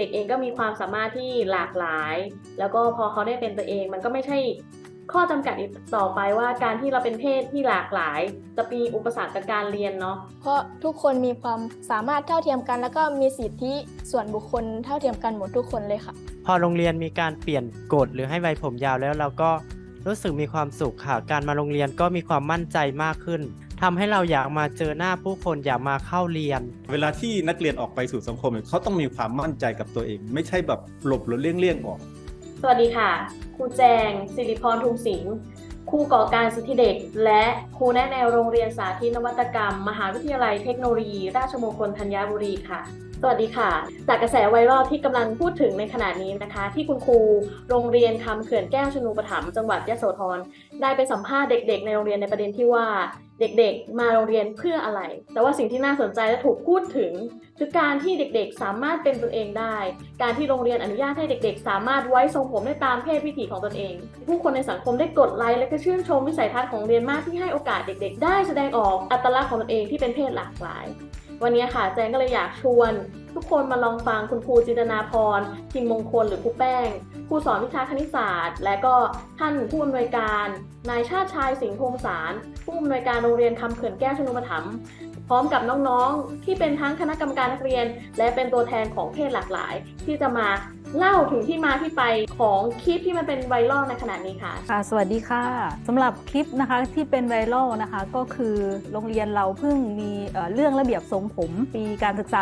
ด็กๆเองก็มีความสามารถที่หลากหลาย แล้วก็พอเขาได้เป็นตัวเอง มันก็ไม่ใช่ข้อจำกัดอีกต่อไปว่าการที่เราเป็นเพศที่หลากหลาย จะมีอุปสรรคกับการเรียนเนาะเพราะทุกคนมีความสามารถเท่าเทียมกัน แล้วก็มีสิทธิส่วนบุคคลเท่าเทียมกันหมดทุกคนเลยค่ะ พอโรงเรียนมีการเปลี่ยนกฎหรือให้ไว้ผมยาวแล้วเราก็รู้สึกมีความสุขค่ะ การมาโรงเรียนก็มีความมั่นใจมากขึ้น ทำให้เราอยากมาเจอหน้าผู้คนอยากมาเข้าเรียน เวลาที่นักเรียนออกไปสู่สังคมเนี่ยเขาต้องมีความมั่นใจกับตัวเอง ไม่ใช่แบบหลบหรือเลี่ยงๆออก สวัสดีค่ะ ครูแจง สิริพรทุงสิงห์ครูก่อการสิทธิเด็ก และครูแนะแนวโรงเรียนสาธิตนวัตกรรม มหาวิทยาลัยเทคโนโลยี ราชมงคลธัญบุรีค่ะ สวัสดีค่ะ จากกระแสไวรัลที่กำลังพูดถึงในขณะนี้นะคะ ที่คุณครูโรงเรียนคำเขื่อนแก้วชนูปถัมจังหวัดยะโสธรได้ไปสัมภาษณ์เด็ก ๆ ในโรงเรียนในประเด็นที่ว่าเด็กๆ มาโรงเรียนเพื่ออะไร แต่ว่าสิ่งที่น่าสนใจและถูกพูดถึง คือการที่เด็กๆ สามารถเป็นตนเองได้ การที่โรงเรียนอนุญาตให้เด็กๆ สามารถไว้ทรงผมได้ตามเพศวิถีของตนเอง ผู้คนในสังคมได้กดไลค์และก็ชื่นชมวิสัยทัศน์ของเรียนมากที่ให้โอกาสเด็ก ๆ ได้แสดงออกอัตลักษณ์ของตนเองที่เป็นเพศหลากหลาย วันนี้ค่ะแจงก็เลยอยากชวน ทุกคนมาลองฟังคุณครูจินตนาพรพิมมงคลหรือครูแป้งครูสอนวิชาคณิตศาสตร์ และก็ท่านผู้อำนวยการนายชาติชายสิงห์พงศารผู้อำนวยการโรงเรียนคำเขื่อนแก้วชนุปถัมภ์พร้อมกับน้องๆ ที่เป็นทั้งคณะกรรมการนักเรียน และเป็นตัวแทนของเพศหลากหลาย ที่จะมา เล่าถึงที่มาที่ไปของคลิปที่มันเป็นไวรัลในขณะนี้ค่ะค่ะ สวัสดีค่ะสำหรับคลิปนะคะที่เป็นไวรัลนะคะ ก็คือโรงเรียนเราเพิ่งมีเอ่อเรื่องระเบียบทรงผม ปีการศึกษา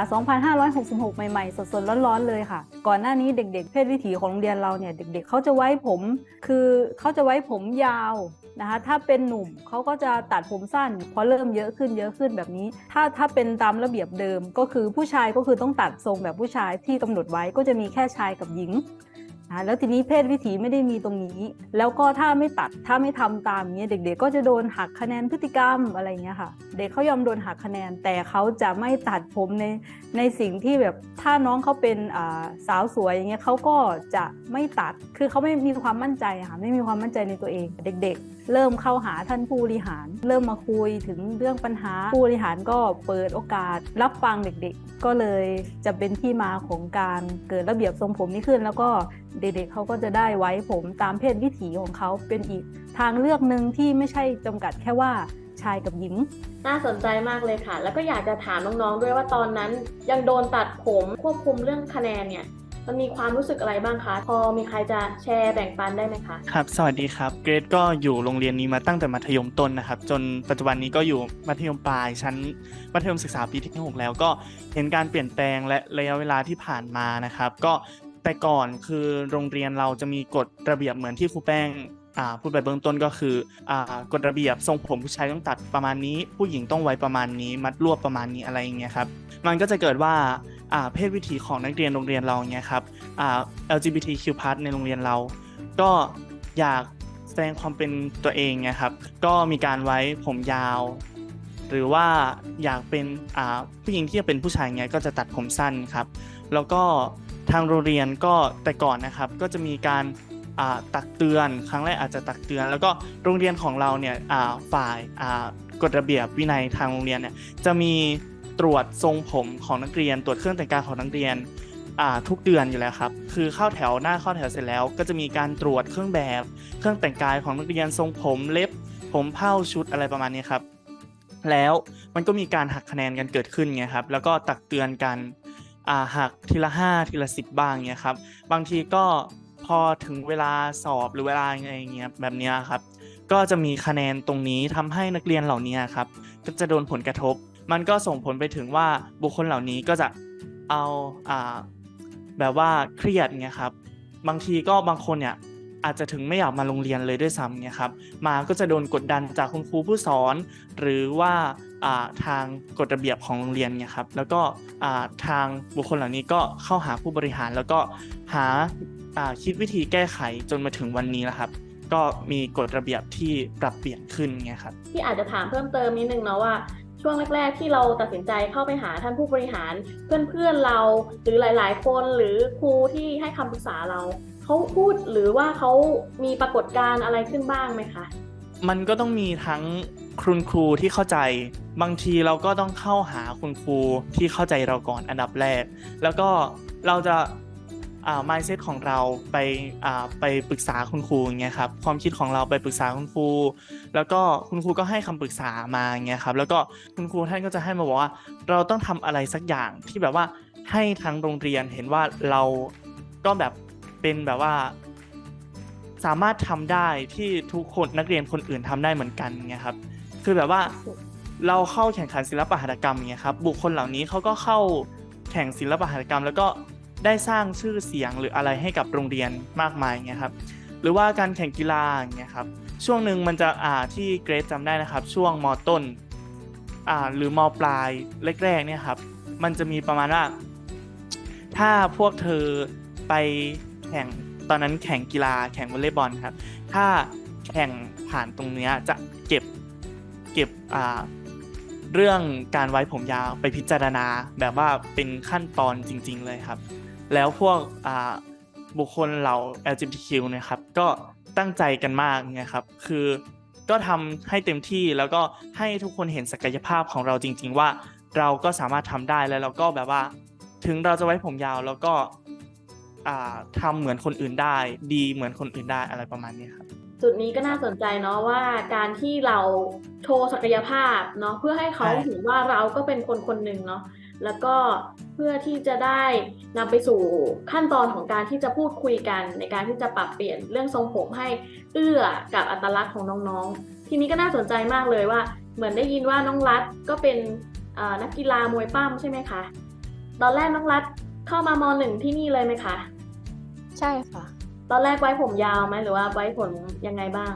2566 ใหม่ๆ สดๆ ร้อนๆ เลยค่ะ ก่อนหน้านี้เด็ก ๆ เพศวิถีของโรงเรียนเราเนี่ยเด็ก ๆเขาจะไว้ผม คือเขาจะไว้ผมยาวนะคะถ้าเป็นหนุ่มเขาก็จะตัดผมสั้นพอเริ่มเยอะขึ้นเยอะขึ้นแบบนี้ ถ้าถ้าเป็นตามระเบียบเดิมก็คือผู้ชายก็คือต้องตัดทรงแบบผู้ชายที่กำหนดไว้ก็จะมีแค่ชายกับหญิง อ่าแล้วทีนี้เพศวิถีไม่ได้มีตรงนี้ แล้วก็ถ้าไม่ตัดถ้าไม่ทำตามเนี้ยเด็ก ๆ ก็จะโดนหักคะแนนพฤติกรรมอะไรเงี้ยค่ะ เด็กเขายอมโดนหักคะแนน แต่เขาจะไม่ตัดผมในในสิ่งที่แบบถ้าน้องเขาเป็นสาวสวยอย่างเงี้ยเขาก็จะไม่ตัดคือเขาไม่มีความมั่นใจค่ะไม่มีความมั่นใจในตัวเอง เด็ก ๆ เริ่มเข้าหาท่านผู้บริหาร เริ่มมาคุยถึงเรื่องปัญหาผู้บริหารก็เปิดโอกาส รับฟังเด็ก ๆ ก็เลยจะเป็นที่มาของการเกิดระเบียบทรงผมนี้ขึ้น แล้วก็เด็กๆเขาก็จะได้ไว้ผมตามเพศวิถีของเขาเป็นอีกทางเลือกหนึ่งที่ไม่ใช่จำกัดแค่ว่าชายกับหญิง น่าสนใจมากเลยค่ะ แล้วก็อยากจะถามน้องๆด้วยว่าตอนนั้น ยังโดนตัดผมควบคุมเรื่องคะแนนเนี่ยมันมีความรู้สึกอะไรบ้างคะ พอมีใครจะแชร์แบ่งปันได้ไหมคะ ครับ สวัสดีครับ เกรดก็อยู่โรงเรียนนี้มาตั้งแต่มัธยมต้นนะครับ จนปัจจุบันนี้ก็อยู่มัธยมปลายชั้นมัธยมศึกษาปีที่6แล้วก็เห็นการเปลี่ยนแปลงและระยะเวลาที่ผ่านมานะครับ ก็ แต่ก่อนคือโรงเรียนเราจะมีกฎระเบียบเหมือนที่ครูแป้งพูดไปเบื้องต้นก็คืออกฎระเบียบทรงผมผู้ชายต้องตัดประมาณนี้ ผู้หญิงต้องไว้ประมาณนี้ มัดรวบประมาณนี้อะไรอย่างเงี้ยครับมันก็จะเกิดว่าเพศวิถีของนักเรียนโรงเรียนเราเนี้ยครับ LGBTQ+ ในโรงเรียนเรา ก็อยากแสดงความเป็นตัวเองไงครับ ก็มีการไว้ผมยาว หรือว่าอยากเป็นผู้หญิงที่จะเป็นผู้ชายเงี้ยก็จะตัดผมสั้นครับ แล้วก็ ทางโรงเรียนก็แต่ก่อนนะครับก็จะมีการตักเตือน ครั้งแรกอาจจะตักเตือน แล้วก็โรงเรียนของเราเนี่ยฝ่ายกฎระเบียบวินัยทางโรงเรียนเนี่ยจะมีตรวจทรงผมของนักเรียน ตรวจเครื่องแต่งกายของนักเรียนทุกเดือนอยู่แล้วครับ คือเข้าแถวหน้าเข้าแถวเสร็จแล้ว ก็จะมีการตรวจเครื่องแบบ เครื่องแต่งกายของนักเรียนทรงผมเล็บ ผมเผ้าชุดอะไรประมาณนี้ครับ แล้วมันก็มีการหักคะแนนกันเกิดขึ้นไงครับ แล้วก็ตักเตือนกัน หักทีละห้าทีละสิบบ้างเงี้ยครับบางทีก็พอถึงเวลาสอบหรือเวลาอะไรเงี้ยแบบเนี้ยครับก็จะมีคะแนนตรงนี้ทำให้นักเรียนเหล่านี้ครับก็จะโดนผลกระทบ มันก็ส่งผลไปถึงว่าบุคคลเหล่านี้ก็จะเอาอ่าแบบว่าเครียดเงี้ยครับบางทีก็บางคนเนี่ยอาจจะถึงไม่อยากมาโรงเรียนเลยด้วยซ้ำเนี่ยครับ มาก็จะโดนกดดันจากคุณครูผู้สอน หรือว่า ทางกฎระเบียบของโรงเรียนเนี่ยครับแล้วก็อ่าทางบุคคลเหล่านี้ก็เข้าหาผู้บริหาร แล้วก็หาอ่าคิดวิธีแก้ไขจนมาถึงวันนี้แล้วครับ ก็มีกฎระเบียบที่ปรับเปลี่ยนขึ้นเงี้ยครับที่อาจจะถามเพิ่มเติมนิดนึงเนาะว่าช่วงแรก ๆ ที่เราตัดสินใจเข้าไปหาท่านผู้บริหาร เพื่อนๆเราหรือหลายๆ คนหรือครูที่ให้คำปรึกษาเราเขาพูดหรือว่าเขามีปรากฏการณ์อะไรขึ้นบ้างไหมคะมันก็ต้องมีทั้ง คุณครูที่เข้าใจ บางทีเราก็ต้องเข้าหาคุณครูที่เข้าใจเราก่อนอันดับแรก แล้วก็เราจะอ่า mindset ของเราไปอ่าไปปรึกษาคุณครูอย่างเงี้ยครับความคิดของเราไปปรึกษาคุณครูแล้วก็คุณครูก็ให้คำปรึกษามาอย่างเงี้ยครับแล้วก็คุณครูท่านก็จะให้มาบอกว่า เราต้องทำอะไรสักอย่างที่แบบว่าให้ทางโรงเรียนเห็นว่าเราก็แบบเป็นแบบว่า สามารถทำได้ที่ทุกคนนักเรียนคนอื่นทำได้เหมือนกันเงี้ยครับ คือแบบว่าเราเข้าแข่งขันศิลปหัตถกรรมเงี้ยครับ บุคคลเหล่านี้เขาก็เข้าแข่งศิลปหัตถกรรม แล้วก็ได้สร้างชื่อเสียงหรืออะไรให้กับโรงเรียนมากมายเงี้ยครับ หรือว่าการแข่งกีฬาอย่างเงี้ยครับ ช่วงหนึ่งมันจะอ่าที่เกรซจำได้นะครับ ช่วงมต้นอ่าหรือมปลายแรกๆเนี่ยครับ มันจะมีประมาณว่า ถ้าพวกเธอไปแข่งตอนนั้นแข่งกีฬาแข่งวอลเลย์บอลครับ ถ้าแข่งผ่านตรงเนี้ยจะเก็บ เก็บอ่าเรื่องการไว้ผมยาวไปพิจารณาแบบว่าเป็นขั้นตอนจริง ๆ เลยครับ แล้วพวกอ่าบุคคลเหล่า LGBTQ เนะครับก็ตั้งใจกันมากเนี่ยครับ คือก็ทำให้เต็มที่แล้วก็ให้ทุกคนเห็นศักยภาพของเราจริง ๆ ว่าเราก็สามารถทำได้แล้วเราก็แบบว่า ถึงเราจะไว้ผมยาวแล้วก็ทำเหมือนคนอื่นได้ ดีเหมือนคนอื่นได้อะไรประมาณนี้ครับ จุดนี้ก็น่าสนใจเนาะว่าการที่เราโชว์ศักยภาพเนาะเพื่อให้เขาใช่เห็นว่าเราก็เป็นคนคนหนึ่งเนาะแล้วก็เพื่อที่จะได้นำไปสู่ขั้นตอนของการที่จะพูดคุยกัน ในการที่จะปรับเปลี่ยนเรื่องทรงผมให้เอื้อกับอัตลักษณ์ของน้องๆ ทีนี้ก็น่าสนใจมากเลยว่า เหมือนได้ยินว่าน้องรัฐก็เป็นเอ่อนักกีฬามวยปั้มใช่ไหมคะตอนแรกน้องรัฐเข้ามามหนึ่งที่นี่เลยไหมคะ ใช่ค่ะ ตอนแรกไว้ผมยาวไหมหรือว่าไว้ผมยังไงบ้าง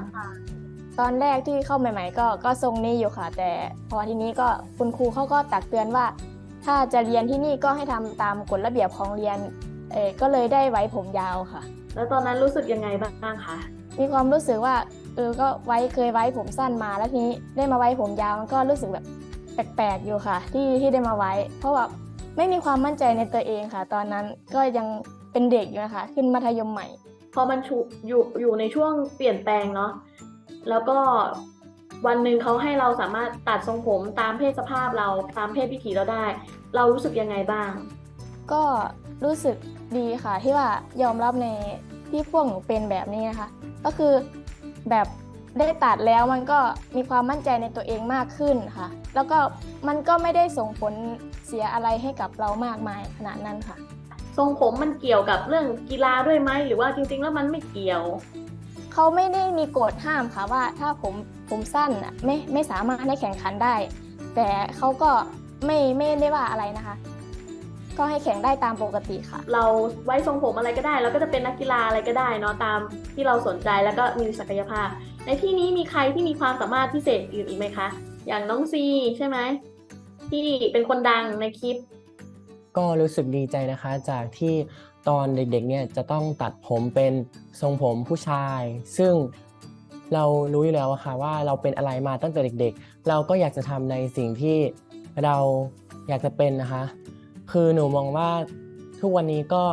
ตอนแรกที่เข้าใหม่ ๆ ก็ก็ทรงนี้อยู่ค่ะ แต่พอทีนี้ก็คุณครูเขาก็ตักเตือนว่า ถ้าจะเรียนที่นี่ก็ให้ทำตามกฎระเบียบของเรียนเออก็เลยได้ไว้ผมยาวค่ะ แล้วตอนนั้นรู้สึกยังไงบ้างคะมีความรู้สึกว่าเออก็ไว้เคยไว้ผมสั้นมาแล้วทีนี้ได้มาไว้ผมยาวมันก็รู้สึกแบบแปลกๆอยู่ค่ะ ที่ที่ได้มาไว้ เพราะว่าไม่มีความมั่นใจในตัวเองค่ะ ตอนนั้นก็ยังเป็นเด็กอยู่นะคะ ขึ้นมัธยมใหม่ พอมันชุอยู่อยู่ในช่วงเปลี่ยนแปลงเนาะแล้วก็วันหนึ่งเขาให้เราสามารถตัดทรงผมตามเพศสภาพเราตามเพศวิถีเราได้ เรารู้สึกยังไงบ้าง ก็รู้สึกดีค่ะที่ว่ายอมรับในที่พวกหนูเป็นแบบนี้นะคะ ก็คือแบบได้ตัดแล้วมันก็มีความมั่นใจในตัวเองมากขึ้นค่ะ แล้วก็มันก็ไม่ได้ส่งผลเสียอะไรให้กับเรามากมายขนาดนั้นค่ะ ทรงผมมันเกี่ยวกับเรื่องกีฬาด้วยไหมหรือว่าจริง ๆ แล้วมันไม่เกี่ยว เขาไม่ได้มีกฎห้ามค่ะว่าถ้าผมผมสั้นน่ะไม่ไม่สามารถให้แข่งขันได้ แต่เขาก็ไม่ไม่ได้ว่าอะไรนะคะ ก็ให้แข่งได้ตามปกติค่ะ เราไว้ทรงผมอะไรก็ได้เราก็จะเป็นนักกีฬาอะไรก็ได้เนาะตามที่เราสนใจแล้วก็มีศักยภาพ ในที่นี้มีใครที่มีความสามารถพิเศษอื่นอีกไหมคะ อย่างน้องซีใช่ไหมที่เป็นคนดังในคลิป ก็รู้สึกดีใจนะคะ จากที่ตอนเด็กๆเนี่ยจะต้องตัดผมเป็นทรงผมผู้ชาย ซึ่งเรารู้อยู่แล้วค่ะว่าเราเป็นอะไรมาตั้งแต่เด็กๆ เราก็อยากจะทำในสิ่งที่เราอยากจะเป็นนะคะ คือหนูมองว่าทุกวันนี้ก็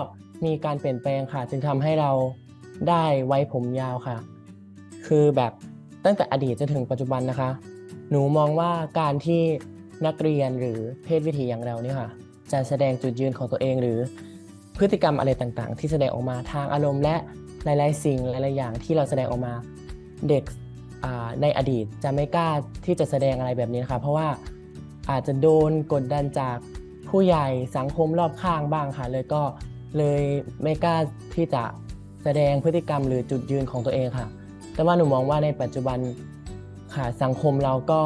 มีการเปลี่ยนแปลงค่ะ จึงทำให้เราได้ไว้ผมยาวค่ะ คือแบบตั้งแต่อดีตจนถึงปัจจุบันนะคะ หนูมองว่าการที่นักเรียนหรือเพศวิถีอย่างเราเนี่ยค่ะ จะแสดงจุดยืนของตัวเอง หรือพฤติกรรมอะไรต่างๆ ที่แสดงออกมาทางอารมณ์และหลายๆ สิ่งหลายๆอย่างที่เราแสดงออกมาเด็กในอดีตจะไม่กล้าที่จะแสดงอะไรแบบนี้นะคะเพราะว่าอาจจะโดนกดดันจากผู้ใหญ่สังคมรอบข้างบ้างค่ะเลยก็เลยไม่กล้าที่จะแสดงพฤติกรรมหรือจุดยืนของตัวเองค่ะ แต่ว่าหนูมองว่าในปัจจุบันค่ะสังคมเราก็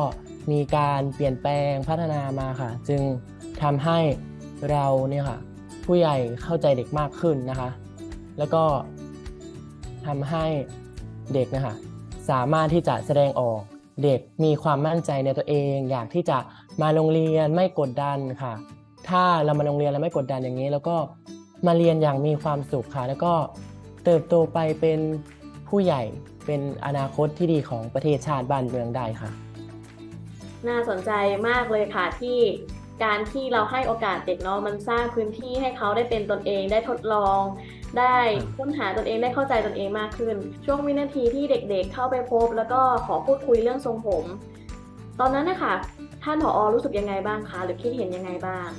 มีการเปลี่ยนแปลงพัฒนามาค่ะ จึงทำให้ เราเนี่ยค่ะผู้ใหญ่เข้าใจเด็กมากขึ้นนะคะ แล้วก็ทำให้เด็กนะคะสามารถที่จะแสดงออกเด็กมีความมั่นใจในตัวเอง อยากที่จะมาโรงเรียนไม่กดดันค่ะ ถ้าเรามาโรงเรียนแล้วไม่กดดันอย่างนี้ แล้วก็มาเรียนอย่างมีความสุขค่ะ แล้วก็เติบโตไปเป็นผู้ใหญ่เป็นอนาคตที่ดีของประเทศชาติบ้านเมืองได้ค่ะ น่าสนใจมากเลยค่ะที่ การที่เราให้โอกาสเด็กเนาะมันสร้างพื้นที่ให้เขาได้เป็นตนเองได้ทดลอง ได้ค้นหาตนเองได้เข้าใจตนเองมากขึ้น ช่วงวินาทีที่เด็กๆเข้าไปพบ แล้วก็ขอพูดคุยเรื่องทรงผม ตอนนั้นนะคะท่านผออรู้สึกยังไงบ้างคะหรือคิดเห็นยังไงบ้าง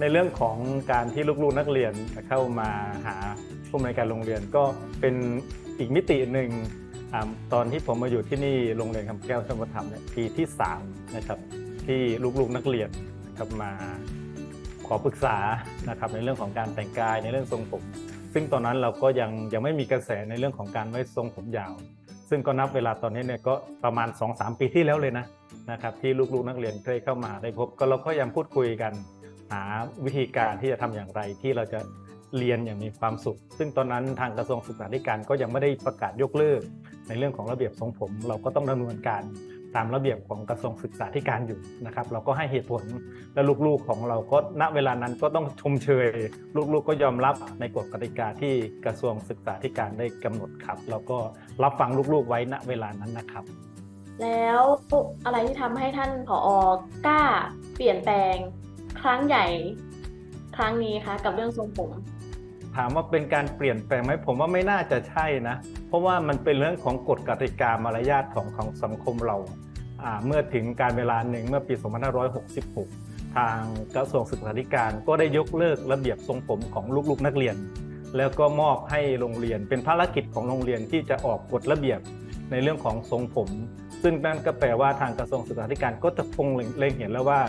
ในเรื่องของการที่ลูกๆนักเรียนเข้ามาหาผู้อำนการโรงเรียนก็เป็นอีกมิติหนึ่งอตอนที่ผมมาอยู่ที่นี่โรงเรียนคำแก้วชมธรรมเนี่ยปีที่3นะครับที่ลูกๆนักเรียน นะครับมาขอปรึกษานะครับในเรื่องของการแต่งกายในเรื่องทรงผม ซึ่งตอนนั้นเราก็ยังยังไม่มีกระแสในเรื่องของการไว้ทรงผมยาว ซึ่งก็นับเวลาตอนนี้เนี่ยก็ประมาณ 2-3 ปีที่แล้วเลยนะนะครับที่ลูกๆนักเรียนได้เข้ามาได้พบก็เราก็ยังพูดคุยกันหาวิธีการที่จะทำอย่างไรที่เราจะเรียนอย่างมีความสุข ซึ่งตอนนั้นทางกระทรวงศึกษาธิการก็ยังไม่ได้ประกาศยกเลิกในเรื่องของระเบียบทรงผม เราก็ต้องดำเนินการ ตามระเบียบของกระทรวงศึกษาธิการอยู่นะครับ เราก็ให้เหตุผลและลูกๆของเราก็ณเวลานั้นก็ต้องชมเชย ลูกๆก็ยอมรับในกฎกติกาที่กระทรวงศึกษาธิการได้กำหนดครับแล้วก็รับฟังลูกๆไว้ณเวลานั้นนะครับ แล้วอะไรที่ทำให้ท่านผอกล้า เปลี่ยนแปลงครั้งใหญ่ ครั้งนี้คะกับเรื่องทรงผม ถามว่าเป็นการเปลี่ยนแปลงไหมผมว่าไม่น่าจะใช่นะ เพราะว่ามันเป็นเรื่องของกฎกติกามารยาทของของสังคมเราอ่าเมื่อถึงการเวลาหนึ่งเมื่อปี 2566 ทางกระทรวงศึกษาธิการก็ได้ยกเลิกระเบียบทรงผมของลูกๆนักเรียน แล้วก็มอบให้โรงเรียนเป็นภารกิจของโรงเรียนที่จะออกกฎระเบียบในเรื่องของทรงผม ซึ่งนั่นก็แปลว่าทางกระทรวงศึกษาธิการก็จะคงเล็งเห็นแล้วว่า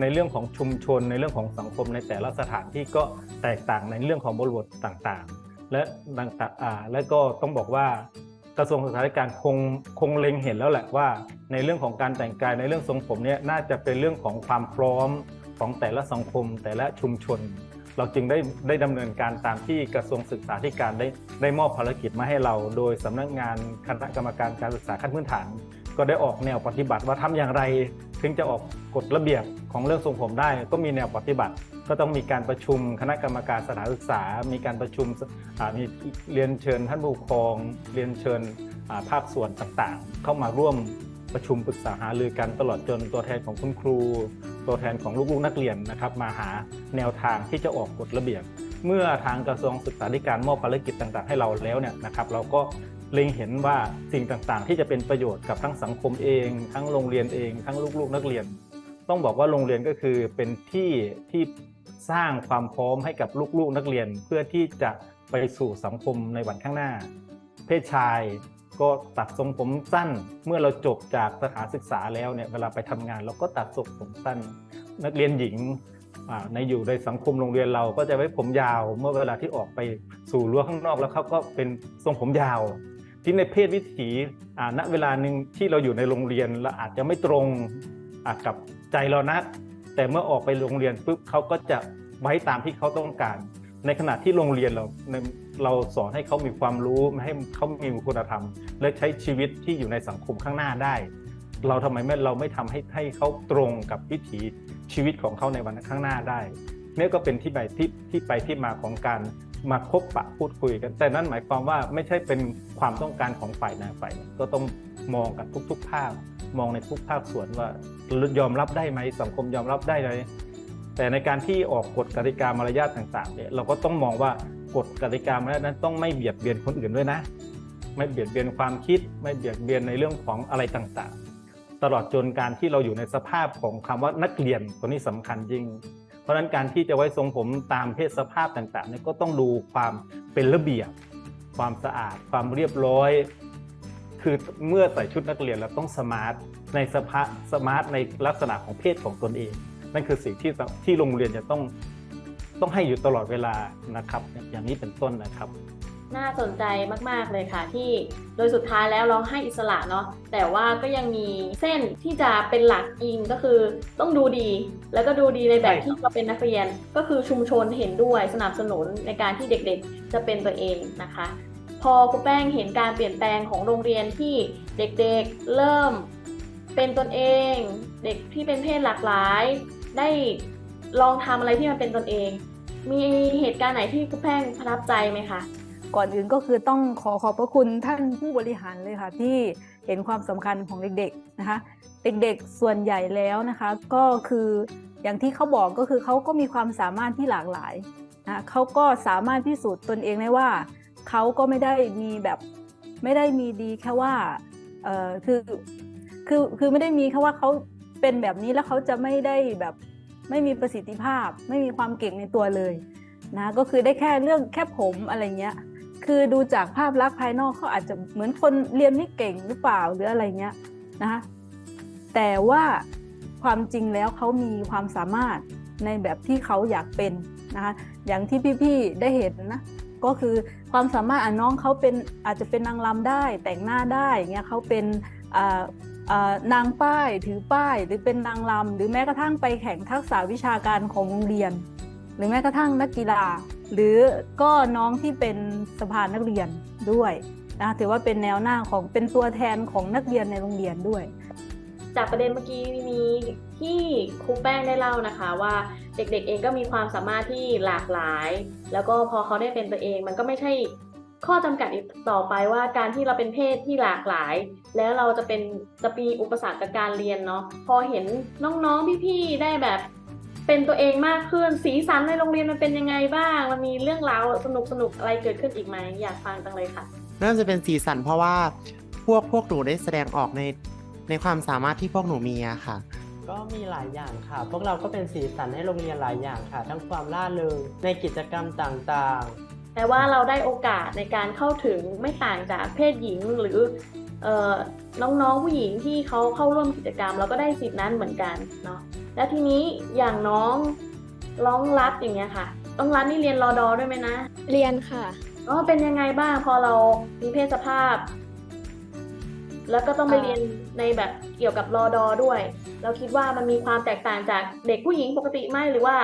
ในเรื่องของชุมชน ในเรื่องของสังคมในแต่ละสถานที่ก็แตกต่างในเรื่องของบริบทต่างๆ และต่างๆอ่าและก็ต้องบอกว่ากระทรวงศึกษาธิการคงคงเล็งเห็นแล้วแหละว่า ในเรื่องของการแต่งกายในเรื่องทรงผมเนี่ยน่าจะเป็นเรื่องของความพร้อมของแต่ละสังคม แต่ละชุมชน เราจึงได้ได้ดำเนินการตามที่กระทรวงศึกษาธิการได้ได้มอบภารกิจมาให้เรา โดยสำนักงานคณะกรรมการการศึกษาขั้นพื้นฐาน ก็ได้ออกแนวปฏิบัติว่าทำอย่างไร ถึงจะออกกฎระเบียบของเรื่องทรงผมได้ ก็มีแนวปฏิบัติ ก็ต้องมีการประชุมคณะกรรมการสถานศึกษา มีการประชุมมีเรียนเชิญท่านผู้ปกครอง เรียนเชิญภาคส่วนต่างๆ เข้ามาร่วมประชุมปรึกษาหารือกันตลอดจนตัวแทนของคุณครู ตัวแทนของลูกๆนักเรียนนะครับมาหาแนวทางที่จะออกกฎระเบียบ เมื่อทางกระทรวงศึกษาธิการมอบภารกิจต่างๆ ให้เราแล้วเนี่ยนะครับ เราก็ เล็งเห็นว่าสิ่งต่างๆ ที่จะเป็นประโยชน์กับทั้งสังคมเอง ทั้งโรงเรียนเอง ทั้งลูกๆ นักเรียน ต้องบอกว่าโรงเรียนก็คือเป็นที่ที่สร้างความพร้อมให้กับลูกๆ นักเรียน เพื่อที่จะไปสู่สังคมในวันข้างหน้า เพศชายก็ตัดทรงผมสั้นเมื่อเราจบจากสถานศึกษาแล้วเนี่ยเวลาไปทำงานเราก็ตัดทรงผมสั้น นักเรียนหญิงในอยู่ในสังคมโรงเรียนเราก็จะไว้ผมยาว เมื่อเวลาที่ออกไปสู่รั้วข้างนอกแล้วเขาก็เป็นทรงผมยาว ที่ในเพศวิถีณเวลาหนึ่งที่เราอยู่ในโรงเรียนเราอาจจะไม่ตรงกับใจเรานะแต่เมื่อออกไปโรงเรียนปุ๊บเขาก็จะไว้ตามที่เขาต้องการ ในขณะที่โรงเรียนเราเราสอนให้เขามีความรู้ให้เขามีคุณธรรม และใช้ชีวิตที่อยู่ในสังคมข้างหน้าได้ เราทำไมไม่เราไม่ทำให้ให้เขาตรงกับวิถีชีวิตของเขาในวันข้างหน้าได้เนี่ยก็เป็นที่ไปที่ที่ไปที่มาของการ มาคบปะพูดคุยกัน แต่นั่นหมายความว่าไม่ใช่เป็นความต้องการของฝ่ายใดฝ่ายหนึ่งก็ต้องมองกันทุก ๆ ภาคมองในทุกภาคส่วนว่ายอมรับได้ไหมสังคมยอมรับได้ไหมแต่ในการที่ออกกฎกติกามารยาทต่างๆเนี่ยเราก็ต้องมองว่ากฎกติกามารยาทนั้นต้องไม่เบียดเบียนคนอื่นด้วยนะ ไม่เบียดเบียนความคิด ไม่เบียดเบียนในเรื่องของอะไรต่างๆ ตลอดจนการที่เราอยู่ในสภาพของคำว่านักเรียนตัวนี้สำคัญยิ่ง ราะฉะนั้นการที่จะไว้ทรงผมตามเพศสภาพต่างๆเนี่ยก็ต้องดูความเป็นระเบียบ ความสะอาด ความเรียบร้อย คือเมื่อใส่ชุดนักเรียนเราต้องสมาร์ทในสภาพสมาร์ทในลักษณะของเพศของตนเอง นั่นคือสิ่งที่ที่โรงเรียนจะต้องต้องให้อยู่ตลอดเวลานะครับ อย่างนี้เป็นต้นนะครับ น่าสนใจมากๆเลยค่ะ ที่โดยสุดท้ายแล้วเราให้อิสระเนาะแต่ว่าก็ยังมีเส้นที่จะเป็นหลักอิงก็คือต้องดูดี แล้วก็ดูดีในแบบใช่ครับที่เราเป็นนักเรียน ก็คือชุมชนเห็นด้วยสนับสนุนในการที่เด็กๆจะเป็นตัวเองนะคะ พอครูแป้งเห็นการเปลี่ยนแปลงของโรงเรียนที่เด็กๆเริ่มเป็นตนเอง เด็กที่เป็นเพศหลากหลาย ได้ลองทำอะไรที่มันเป็นตนเอง มีเหตุการณ์ไหนที่ครูแป้งประทับใจไหมคะ ก่อนอื่นก็คือต้องขอขอบพระคุณท่านผู้บริหารเลยค่ะ ที่เห็นความสำคัญของเด็กๆนะคะ เด็กๆส่วนใหญ่แล้วนะคะ ก็คืออย่างที่เขาบอกก็คือเขาก็มีความสามารถที่หลากหลายนะเขาก็สามารถพิสูจน์ตนเองได้ว่าเขาก็ไม่ได้มีแบบไม่ได้มีดีแค่ว่าเออคือคือคือไม่ได้มีแค่ว่าเขาเป็นแบบนี้แล้วเขาจะไม่ได้แบบไม่มีประสิทธิภาพ ไม่มีความเก่งในตัวเลยนะก็คือได้แค่เรื่องแค่ผมอะไรเงี้ย คือดูจากภาพลักษณ์ภายนอกเขาอาจจะเหมือนคนเรียนไม่เก่งหรือเปล่าหรืออะไรเงี้ยนะคะแต่ว่าความจริงแล้วเขามีความสามารถในแบบที่เขาอยากเป็นนะคะอย่างที่พี่ๆได้เห็นนะก็คือความสามารถอน้องเขาเป็นอาจจะเป็นนางรำได้แต่งหน้าได้เงี้ยเขาเป็นนางป้ายถือป้าย หรือเป็นนางรำหรือแม้กระทั่งไปแข่งทักษะวิชาการของโรงเรียน หรือแม้กระทั่งนักกีฬา หรือก็น้องที่เป็นสภานักเรียนด้วยนะถือว่าเป็นแนวหน้าของเป็นตัวแทนของนักเรียนในโรงเรียนด้วย จากประเด็นเมื่อกี้นี้ที่ครูแป้งได้เล่านะคะว่าเด็กๆเองก็มีความสามารถที่หลากหลาย แล้วก็พอเขาได้เป็นตัวเอง มันก็ไม่ใช่ข้อจำกัดอีกต่อไปว่าการที่เราเป็นเพศที่หลากหลาย แล้วเราจะเป็นจะมีอุปสรรคกับการเรียนเนาะพอเห็นน้องๆพี่ๆได้แบบ เป็นตัวเองมากขึ้น สีสันในโรงเรียนมันเป็นยังไงบ้าง มันมีเรื่องราวสนุกๆอะไรเกิดขึ้นอีกไหมอยากฟังจังเลยค่ะเริ่มจะเป็นสีสันเพราะว่าพวกพวกหนูได้แสดงออกในในความสามารถที่พวกหนูมีอะค่ะ ก็มีหลายอย่างค่ะ พวกเราก็เป็นสีสันให้โรงเรียนหลายอย่างค่ะ ทั้งความล่าเริงในกิจกรรมต่างๆ แต่ว่าเราได้โอกาสในการเข้าถึงไม่ต่างจากเพศหญิงหรือเอ่อน้องๆผู้หญิงที่เขาเข้าร่วมกิจกรรมเราก็ได้สิทธินั้นเหมือนกันเนาะ แล้วทีนี้อย่างน้องร้องรัดอย่างเงี้ยค่ะ ต้องรัดนี่เรียนรอดอด้วยไหมนะ เรียนค่ะก็เป็นยังไงบ้างพอเรามีเพศสภาพ แล้วก็ต้องไปอ่าเรียนในแบบเกี่ยวกับรอดอด้วย เราคิดว่ามันมีความแตกต่างจากเด็กผู้หญิงปกติไหมหรือว่า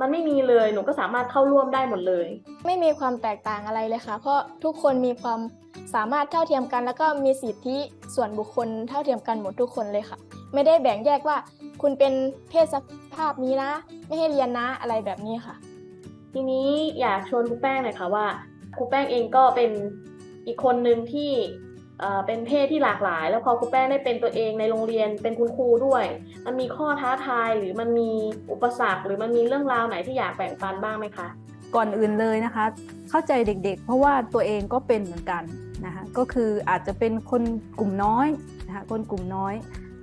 มันไม่มีเลยหนูก็สามารถเข้าร่วมได้หมดเลย ไม่มีความแตกต่างอะไรเลยค่ะ เพราะทุกคนมีความสามารถเท่าเทียมกัน แล้วก็มีสิทธิส่วนบุคคลเท่าเทียมกันหมดทุกคนเลยค่ะ ไม่ได้แบ่งแยกว่า คุณเป็นเพศสภาพนี้นะ ไม่ให้เรียนนะอะไรแบบนี้ค่ะ ทีนี้อยากชวนครูแป้งหน่อยค่ะว่าครูแป้งเองก็เป็นอีกคนหนึ่งที่เอ่อเป็นเพศที่หลากหลาย แล้วพอครูแป้งได้เป็นตัวเองในโรงเรียนเป็นคุณครูด้วย มันมีข้อท้าทายหรือมันมีอุปสรรค หรือมันมีเรื่องราวไหนที่อยากแบ่งปันบ้างไหมคะก่อนอื่นเลยนะคะ เข้าใจเด็กๆ เพราะว่าตัวเองก็เป็นเหมือนกันนะคะก็คืออาจจะเป็นคนกลุ่มน้อยนะคะคนกลุ่มน้อย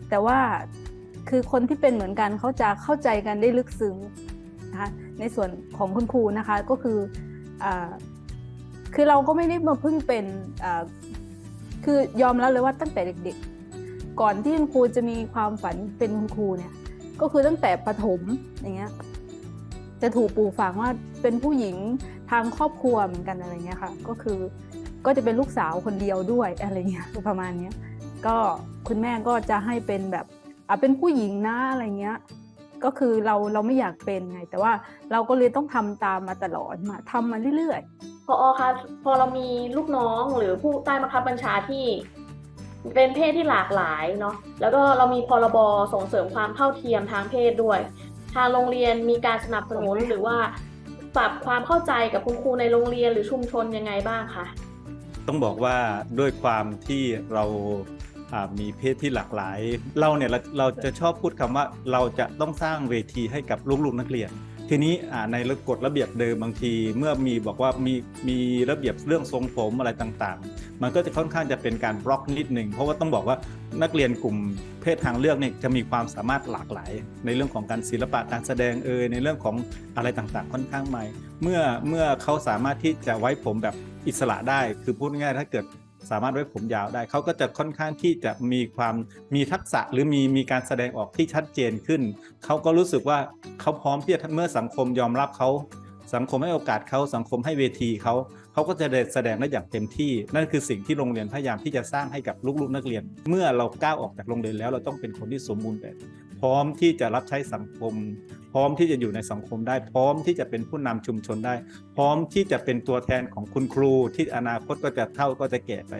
แต่ว่า คือคนที่เป็นเหมือนกันเขาจะเข้าใจกันได้ลึกซึ้งนะคะในส่วนของคุณครูนะคะก็คืออคือเราก็ไม่ได้มาเพิ่งเป็นคือยอมแล้วเลยว่าตั้งแต่เด็กๆ ก่อนที่คุณครูจะมีความฝันเป็นคุณครูเนี่ยก็คือตั้งแต่ประถมอย่างเงี้ยจะถูกปลูกฝังว่าเป็นผู้หญิงทางครอบครัวเหมือนกันอะไรเงี้ยค่ะ ก็คือก็จะเป็นลูกสาวคนเดียวด้วยอะไรเงี้ยประมาณเนี้ยก็คุณแม่ก็จะให้เป็นแบบ อะเป็นผู้หญิงนะอะไรเงี้ย ก็คือเราเราไม่อยากเป็นไง แต่ว่าเราก็เลยต้องทำตามมาตลอดมาทำมาเรื่อยๆพอคะพอเรามีลูกน้องหรือผู้ใต้บังคับบัญชาที่เป็นเพศที่หลากหลายเนาะแล้วก็เรามีพรบส่งเสริมความเท่าเทียมทางเพศด้วย ทางโรงเรียนมีการสนับสนุนหรือว่าปรับความเข้าใจกับคุณครูในโรงเรียนหรือชุมชนยังไงบ้างคะต้องบอกว่าด้วยความที่เราอ่า มีเพศที่หลากหลาย เราเนี่ยเราเราจะชอบพูดคำว่าเราจะต้องสร้างเวทีให้กับลูกๆนักเรียน ทีนี้ในกฎระเบียบเดิมบางที เมื่อมีบอกว่ามีมีระเบียบเรื่องทรงผมอะไรต่างๆ มันก็จะค่อนข้างจะเป็นการบล็อกนิดหนึ่งเพราะว่าต้องบอกว่านักเรียนกลุ่มเพศทางเลือกเนี่ยจะมีความสามารถหลากหลาย ในเรื่องของการศิลปะการแสดงเอยในเรื่องของอะไรต่างๆ ค่อนข้างใหม่ เมื่อเมื่อเขาสามารถที่จะไว้ผมแบบอิสระได้ คือพูดง่ายถ้าเกิด สามารถไว้ผมยาวได้ เขาก็จะค่อนข้างที่จะมีความมีทักษะหรือมีมีการแสดงออกที่ชัดเจนขึ้น เขาก็รู้สึกว่าเขาพร้อมที่จะเมื่อสังคมยอมรับเขาสังคมให้โอกาสเขาสังคมให้เวทีเขาเขาก็จะได้แสดงได้อย่างเต็มที่ นั่นคือสิ่งที่โรงเรียนพยายามที่จะสร้างให้กับลูกๆนักเรียน เมื่อเราก้าวออกจากโรงเรียนแล้วเราต้องเป็นคนที่สมบูรณ์แบบ ร้อมที่จะรับใช้สังคม พร้อมที่จะอยู่ในสังคมได้ พร้อมที่จะเป็นผู้นำชุมชนได้ พร้อมที่จะเป็นตัวแทนของคุณครูที่อนาคตก็จะเท่าก็จะแก่ไป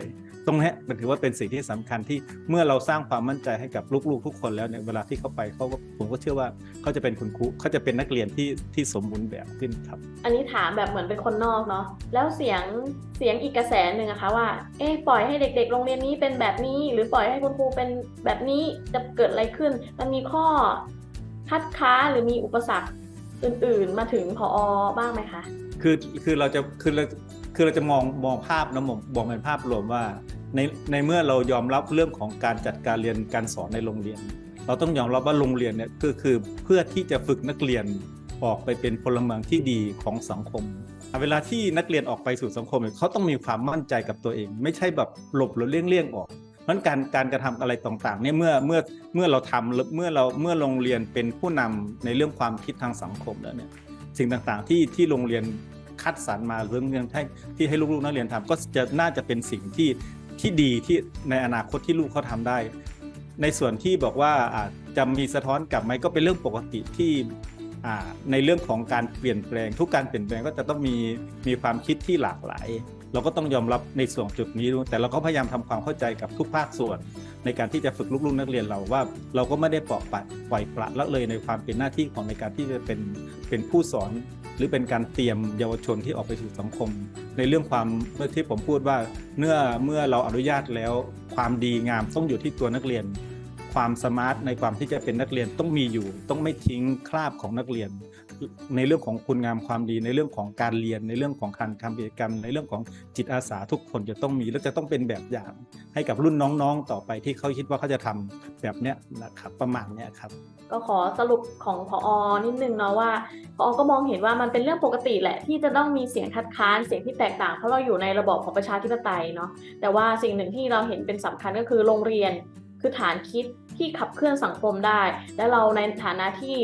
ตรงนี้มันถือว่าเป็นสิ่งที่สำคัญที่เมื่อเราสร้างความมั่นใจให้กับลูกๆ ทุกคนแล้วเนี่ยเวลาที่เขาไปเขาก็ผมก็เชื่อว่าเขาจะเป็นคุณครูเขาจะเป็นนักเรียนที่ที่สมบูรณ์แบบขึ้นครับ อันนี้ถามแบบเหมือนเป็นคนนอกเนาะแล้วเสียงเสียงอีกกระแสหนึ่งอะคะว่าเอ๊ะปล่อยให้เด็ก ๆ โรงเรียนนี้เป็นแบบนี้ หรือปล่อยให้คุณครูเป็นแบบนี้จะเกิดอะไรขึ้นมันมีข้อคัดค้านหรือมีอุปสรรคอื่น ๆ มาถึงพอบ้างไหมคะ คือคือเราจะคือเราคือเราจะมองมองภาพนะมองมองเป็นภาพรวมว่าในในเมื่อเรายอมรับเรื่องของการจัดการเรียนการสอนในโรงเรียน เราต้องยอมรับว่าโรงเรียนเนี่ยก็คือเพื่อที่จะฝึกนักเรียนออกไปเป็นพลเมืองที่ดีของสังคม เวลาที่นักเรียนออกไปสู่สังคมเนี่ยเขาต้องมีความมั่นใจกับตัวเอง ไม่ใช่แบบหลบหรือเลี่ยงๆออก เพราะฉะนั้นการการกระทำอะไรต่างๆเนี่ยเมื่อเมื่อเมื่อเราทำเมื่อเราเมื่อโรงเรียนเป็นผู้นำในเรื่องความคิดทางสังคมแล้วเนี่ยสิ่งต่างๆที่ที่โรงเรียนคัดสรรมาหรืองเรียนให้ที่ให้ลูกๆนักเรียนทำก็จะน่าจะเป็นสิ่งที่ที่ดีที่ในอนาคตที่ลูกเขาทำได้ ในส่วนที่บอกว่าอาจจะมีสะท้อนกลับไหมก็เป็นเรื่องปกติที่ในเรื่องของการเปลี่ยนแปลง ทุกการเปลี่ยนแปลงก็จะต้องมีมีความคิดที่หลากหลาย เราก็ต้องยอมรับในส่วนจุดนี้ด้วยแต่เราก็พยายามทำความเข้าใจกับทุกภาคส่วน ในการที่จะฝึกลูกๆนักเรียนเราว่า เราก็ไม่ได้ปล่อยปละปล่อยปละละเลยในความเป็นหน้าที่ของในการที่จะเป็นเป็นผู้สอน หรือเป็นการเตรียมเยาวชนที่ออกไปสู่สังคม ในเรื่องความเมื่อที่ผมพูดว่าเมื่อเมื่อเราอนุญาตแล้ว ความดีงามต้องอยู่ที่ตัวนักเรียน ความสมาร์ทในความที่จะเป็นนักเรียนต้องมีอยู่ ต้องไม่ทิ้งคราบของนักเรียน ในเรื่องของคุณงามความดี ในเรื่องของการเรียนในเรื่องของการทำกิจกรรม ในเรื่องของจิตอาสาทุกคนจะต้องมีและจะต้องเป็นแบบอย่าง ให้กับรุ่นน้องๆต่อไปที่เขาคิดว่าเขาจะทำแบบเนี้ยนะครับประมาณเนี้ยครับก็ขอสรุปของพออนิดนึงเนาะว่าพออก็มองเห็นว่ามันเป็นเรื่องปกติแหละ ที่จะต้องมีเสียงคัดค้านเสียงที่แตกต่างเพราะเราอยู่ในระบอบของประชาธิปไตยเนาะแต่ว่าสิ่งหนึ่งที่เราเห็นเป็นสำคัญก็คือโรงเรียน คือฐานคิดที่ขับเคลื่อนสังคมได้ และเราในฐานะที่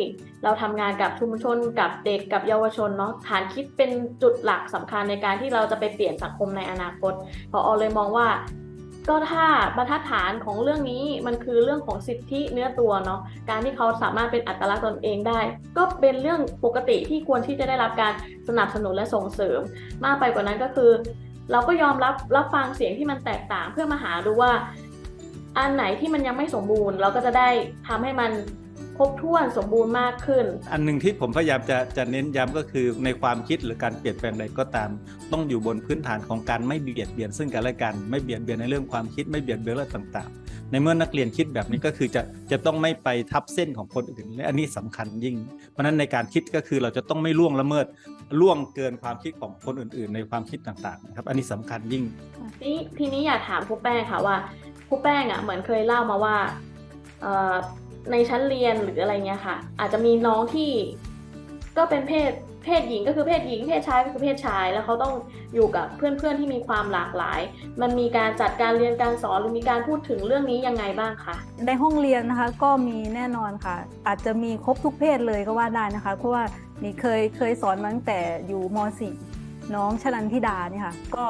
เราทำงานกับชุมชนกับเด็กกับเยาวชนเนาะฐานคิดเป็นจุดหลักสำคัญในการที่เราจะไปเปลี่ยนสังคมในอนาคตพอเลยมองว่า ก็ถ้าบรรทัดฐานของเรื่องนี้มันคือเรื่องของสิทธิเนื้อตัวเนาะการที่เขาสามารถเป็นอัตลักษณ์ตนเองได้ ก็เป็นเรื่องปกติที่ควรที่จะได้รับการสนับสนุนและส่งเสริม มากไปกว่านั้นก็คือ เราก็ยอมรับรับฟังเสียงที่มันแตกต่างเพื่อมาหาดูว่า อันไหนที่มันยังไม่สมบูรณ์ เราก็จะได้ทำให้มันครบถ้วนสมบูรณ์มากขึ้น อันหนึ่งที่ผมพยายามจะจะเน้นย้ำก็คือในความคิดหรือการเปลี่ยนแปลงใดก็ตาม ต้องอยู่บนพื้นฐานของการไม่เบียดเบียนซึ่งกันและกันไม่เบียดเบียนในเรื่องความคิดไม่เบียดเบียนเรื่องต่างๆ ในเมื่อนักเรียนคิดแบบนี้ก็คือจะจะต้องไม่ไปทับเส้นของคนอื่นและอันนี้สำคัญยิ่ง เพราะฉะนั้นในการคิดก็คือเราจะต้องไม่ล่วงละเมิดล่วงเกินความคิดของคนอื่น ๆ ในความคิดต่างๆนะครับอันนี้สำคัญยิ่งทีนี้ทีนี้อยากถามครูแป้งค่ะว่า ครูแป้งอะเหมือนเคยเล่ามาว่าในชั้นเรียนหรืออะไรเงี้ยค่ะ อาจจะมีน้องที่ก็เป็นเพศเพศหญิงก็คือเพศหญิงเพศชายก็คือเพศชาย แล้วเขาต้องอยู่กับเพื่อนๆที่มีความหลากหลาย มันมีการจัดการเรียนการสอนหรือมีการพูดถึงเรื่องนี้ยังไงบ้างคะในห้องเรียนนะคะก็มีแน่นอนค่ะ อาจจะมีครบทุกเพศเลยก็ว่าได้นะคะเพราะว่านี่เคยเคยสอนมาตั้งแต่อยู่ม .4 น้องชนันทิดาเนี่ยค่ะ ก็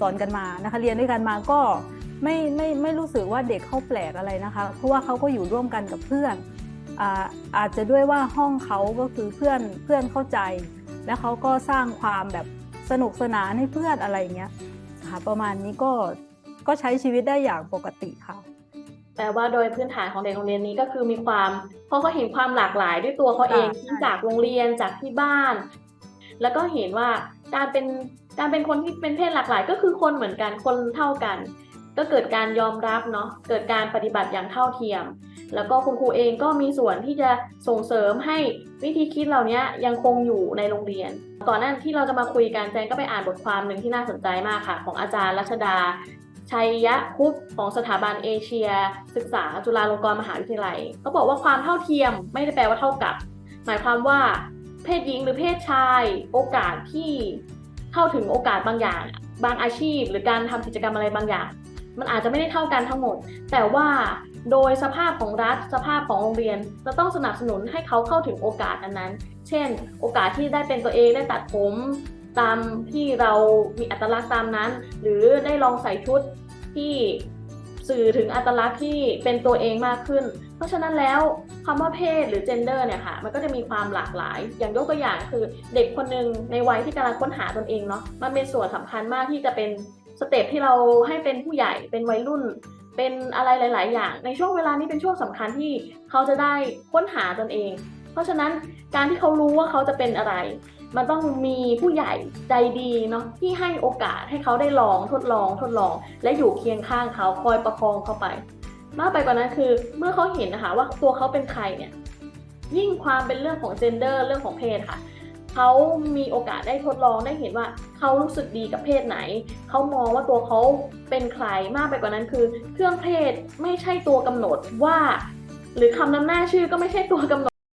สอนกันมานะคะ เรียนด้วยกันมาก็ ไม่ไม่ไม่รู้สึกว่าเด็กเขาแปลกอะไรนะคะ เพราะว่าเขาก็อยู่ร่วมกันกับเพื่อนอาอาจจะด้วยว่าห้องเขาก็คือเพื่อนเพื่อนเข้าใจ แล้วเขาก็สร้างความแบบสนุกสนานให้เพื่อนอะไรอย่างเงี้ยค่ะประมาณนี้ก็ก็ใช้ชีวิตได้อย่างปกติค่ะแปลว่าโดยพื้นฐานของเด็กโรงเรียนนี้ก็คือมีความเพราะเขาเห็นความหลากหลายด้วยตัวเขาเองใช่ทั้งจากโรงเรียนจากที่บ้าน แล้วก็เห็นว่าการเป็นการเป็นคนที่เป็นเพศหลากหลาย ก็คือคนเหมือนกันคนเท่ากัน ก็เกิดการยอมรับเนาะเกิดการปฏิบัติอย่างเท่าเทียม แล้วก็คุณครูเองก็มีส่วนที่จะส่งเสริมให้วิธีคิดเหล่านี้ยังคงอยู่ในโรงเรียน ก่อนหน้าที่เราจะมาคุยกันแจงก็ไปอ่านบทความหนึ่งที่น่าสนใจมากค่ะ ของอาจารย์รัชดา ชัยยะคุปของสถาบันเอเชีย ศึกษาจุฬาลงกรณ์มหาวิทยาลัยเขาบอกว่าความเท่าเทียมไม่ได้แปลว่าเท่ากับ หมายความว่าเพศหญิงหรือเพศชาย โอกาสที่เข้าถึงโอกาสบางอย่าง บางอาชีพ หรือการทำกิจกรรมอะไรบางอย่าง มันอาจจะไม่ได้เท่ากันทั้งหมด แต่ว่าโดยสภาพของรัฐสภาพของโรงเรียนจะต้องสนับสนุนให้เขาเข้าถึงโอกาสนั้นๆ เช่น โอกาสที่ได้เป็นตัวเองได้ตัดผมตามที่เรามีอัตลักษณ์ตามนั้น หรือได้ลองใส่ชุดที่สื่อถึงอัตลักษณ์ที่เป็นตัวเองมากขึ้น เพราะฉะนั้นแล้วคำว่าเพศหรือ gender เนี่ยค่ะ มันก็จะมีความหลากหลาย อย่างยกตัวอย่างคือเด็กคนหนึ่งในวัยที่กำลังค้นหาตนเองเนาะ มันเป็นส่วนสำคัญมากที่จะเป็น สเต็ปที่เราให้เป็นผู้ใหญ่เป็นวัยรุ่น เป็นอะไรหลาย ๆ อย่าง ในช่วงเวลานี้เป็นช่วงสำคัญที่เขาจะได้ค้นหาตนเอง เพราะฉะนั้นการที่เขารู้ว่าเขาจะเป็นอะไร มันต้องมีผู้ใหญ่ใจดีเนาะที่ให้โอกาสให้เขาได้ลองทดลองทดลอง และอยู่เคียงข้างเขาคอยประคองเขาไป มากไปกว่านั้นคือ เมื่อเขาเห็นนะคะว่าตัวเขาเป็นใครเนี่ยยิ่งความเป็นเรื่องของ gender เรื่องของเพศค่ะ เขามีโอกาสได้ทดลองได้เห็นว่าเขารู้สึกดีกับเพศไหน เขามองว่าตัวเขาเป็นใครมากไปกว่านั้นคือ เครื่องเพศไม่ใช่ตัวกำหนดว่า หรือคำนำหน้าชื่อก็ไม่ใช่ตัวกำหนด